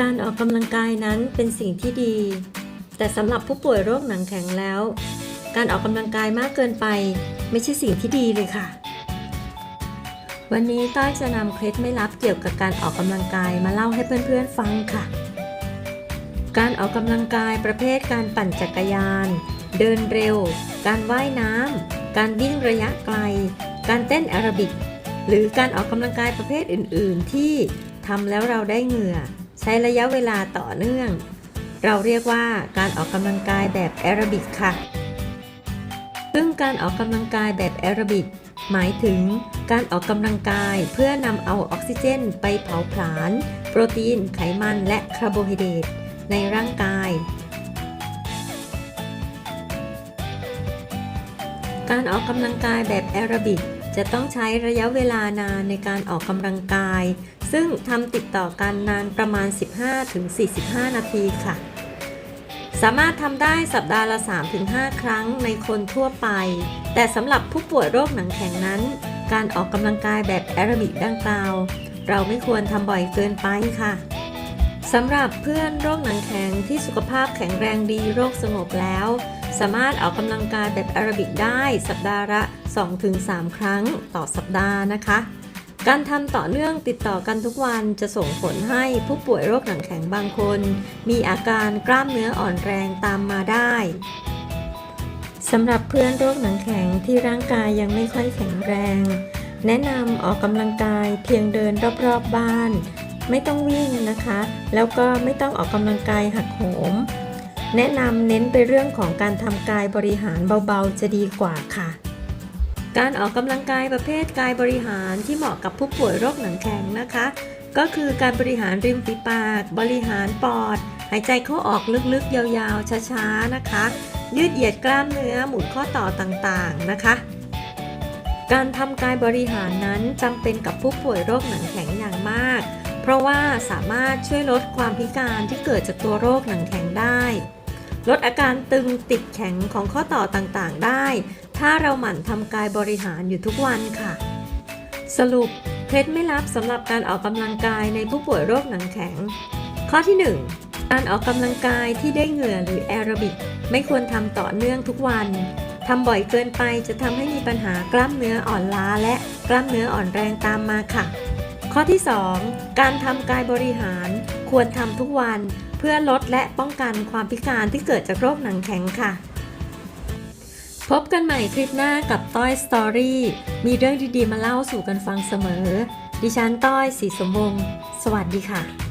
การออกกำลังกายนั้นเป็นสิ่งที่ดี แต่สำหรับผู้ป่วยโรคหนังแข็งแล้ว การออกกำลังกายมากเกินไป ไม่ใช่สิ่งที่ดีเลยค่ะ วันนี้ต้อยจะนำเคล็ดไม่ลับเกี่ยวกับการออกกำลังกายมาเล่าให้เพื่อนๆฟังค่ะ การออกกำลังกายประเภทการปั่นจักรยาน เดินเร็ว การว่ายน้ำการวิ่งระยะไกล การเต้นแอโรบิก หรือการออกกำลังกายประเภทอื่น ๆ ที่ทำแล้วเราได้เหงื่อ ใช้ระยะเวลาต่อเนื่อง เราเรียกว่าการออกกำลังกายแบบแอโรบิกค่ะ ซึ่งการออกกำลังกายแบบแอโรบิกหมายถึงการออกกำลังกายเพื่อนำเอาออกซิเจนไปเผาผลาญโปรตีน ไขมันและคาร์โบไฮเดรตในร่างกาย การออกกำลังกายแบบแอโรบิกจะต้องใช้ระยะเวลานานในการออกกำลังกาย ซึ่งทำติดต่อกันนานประมาณ 15-45 นาทีค่ะ สามารถทำได้สัปดาห์ละ 3-5 ครั้งในคนทั่วไป แต่สำหรับผู้ป่วยโรคหนังแข็งนั้น การออกกำลังกายแบบแอโรบิกดังกล่าว เราไม่ควรทำบ่อยเกินไปค่ะสำหรับเพื่อนโรคหนังแข็งที่สุขภาพแข็งแรงดีโรคสงบแล้ว สามารถออกกำลังกายแบบแอโรบิกได้สัปดาห์ละ 2-3 ครั้งต่อสัปดาห์นะคะ การทำต่อเนื่องติดต่อกันทุกวันจะส่งผลให้ผู้ป่วยโรคหนังแข็งบางคน มีอาการกล้ามเนื้ออ่อนแรงตามมาได้สำหรับเพื่อนโรคหนังแข็งที่ร่างกายยังไม่ค่อยแข็งแรง แนะนำออกกำลังกายเพียงเดินรอบๆบบ้าน ไม่ต้องวิ่งนะคะ แล้วก็ไม่ต้องออกกำลังกายหักโหม แนะนำเน้นไปเรื่องของการทำกายบริหารเบาๆจะดีกว่าค่ะ การออกกำลังกายประเภทกายบริหารที่เหมาะกับผู้ป่วยโรคหนังแข็งนะคะ ก็คือการบริหารริมฝีปาก บริหารปอด หายใจเข้าออกลึกๆ ยาวๆ ช้าๆ นะคะ ยืดเหยียดกล้ามเนื้อหมุนข้อต่อต่างๆ นะคะ การทำกายบริหารนั้นจำเป็นกับผู้ป่วยโรคหนังแข็งอย่างมาก เพราะว่าสามารถช่วยลดความพิการที่เกิดจากตัวโรคหนังแข็งได้ลดอาการตึงติดแข็งของข้อต่อต่างๆ ได้ ถ้าเราหมั่นทำกายบริหารอยู่ทุกวันค่ะ สรุปเคล็ดไม่ลับสำหรับการออกกำลังกายในผู้ป่วยโรคหนังแข็ง ข้อที่ 1 การออกกำลังกายที่ได้เหงื่อหรือแอโรบิกไม่ควรทำต่อเนื่องทุกวันทำบ่อยเกินไปจะทำให้มีปัญหากล้ามเนื้ออ่อนล้าและกล้ามเนื้ออ่อนแรงตามมาค่ะ ข้อที่ 2 การทำกายบริหารควรทำทุกวัน เพื่อลดและป้องกันความพิการที่เกิดจากโรคหนังแข็งค่ะ พบกันใหม่คลิปหน้ากับต้อยสตอรี่มีเรื่องดีๆมาเล่าสู่กันฟังเสมอ ดิฉันต้อยสีสมวงศ์สวัสดีค่ะ